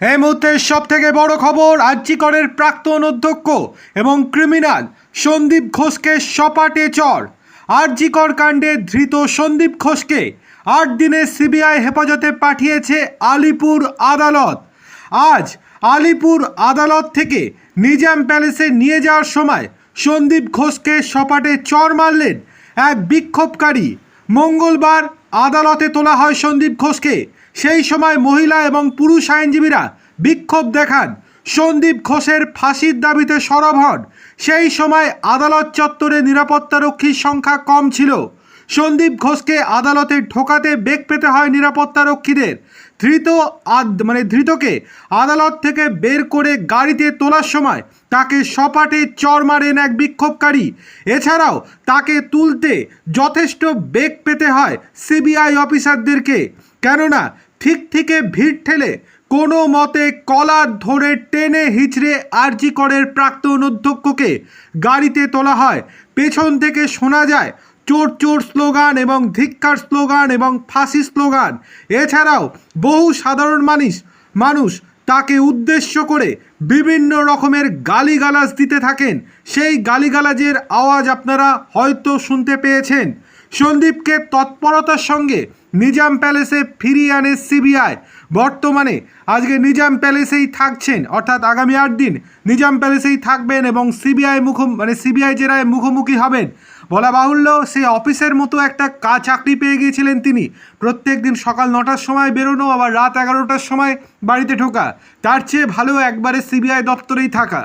এই মুহূর্তে সব থেকে বড় খবর আর্যিকরের প্রাক্তন অধ্যক্ষ এবং ক্রিমিনাল সন্দীপ ঘোষকে সপাটে চর। আরজিকর কাণ্ডে ধৃত সন্দীপ ঘোষকে আট দিনের সিবিআই হেফাজতে পাঠিয়েছে আলিপুর আদালত। আজ আলিপুর আদালত থেকে নিজাম প্যালেসে নিয়ে যাওয়ার সময় সন্দীপ ঘোষকে সপাটে চর মারলেন এক বিক্ষোভকারী। মঙ্গলবার আদালতে তোলা হয় সন্দীপ ঘোষকে। সেই সময় মহিলা এবং পুরুষ আইনজীবীরা বিক্ষোভ দেখান। সন্দীপ ঘোষের ফাঁসির দাবিতে সরব হন। সেই সময় আদালত চত্বরে নিরাপত্তারক্ষীর সংখ্যা কম ছিল। সন্দীপ ঘোষকে আদালতে ঢোকাতে বেগ পেতে হয় নিরাপত্তারক্ষীদের। ধৃত আদ- মানে ধৃতকে আদালত থেকে বের করে গাড়িতে তোলার সময় তাকে সপাটে চর মারেন এক বিক্ষোভকারী। এছাড়াও তাকে তুলতে যথেষ্ট বেগ পেতে হয় সিবিআই অফিসারদেরকে। কেননা ঠিক থেকে ভিড় ঠেলে কোনো মতে কলার ধরে টেনে হিচড়ে আরজি করের প্রাক্তন অধ্যক্ষকে গাড়িতে তোলা হয়। পেছন থেকে শোনা যায় চোর চোর স্লোগান এবং ধিক্কার স্লোগান এবং ফাঁসি স্লোগান। এছাড়াও বহু সাধারণ মানুষ মানুষ তাকে উদ্দেশ্য করে বিভিন্ন রকমের গালিগালাজ দিতে থাকেন। সেই গালিগালাজের আওয়াজ আপনারা হয়তো শুনতে পেয়েছেন। সন্দীপকে তৎপরতার সঙ্গে নিজাম প্যালেসে ফিরিয়ে আনে সিবিআই। বর্তমানে আজকে নিজাম প্যালেসেই থাকছেন, অর্থাৎ আগামী আট দিন নিজাম প্যালেসেই থাকবেন এবং সিবিআই মুখ মানে সিবিআই জেরায় মুখোমুখি হবেন। বলা বাহুল্য, সেই অফিসের মতো একটা কাজ চাকরি পেয়ে গিয়েছিলেন তিনি। প্রত্যেক দিন সকাল নটার সময় বেরোনো, আবার রাত এগারোটার সময় বাড়িতে ঢোকা। তার চেয়ে ভালো একবারে সিবিআই দপ্তরেই থাকা।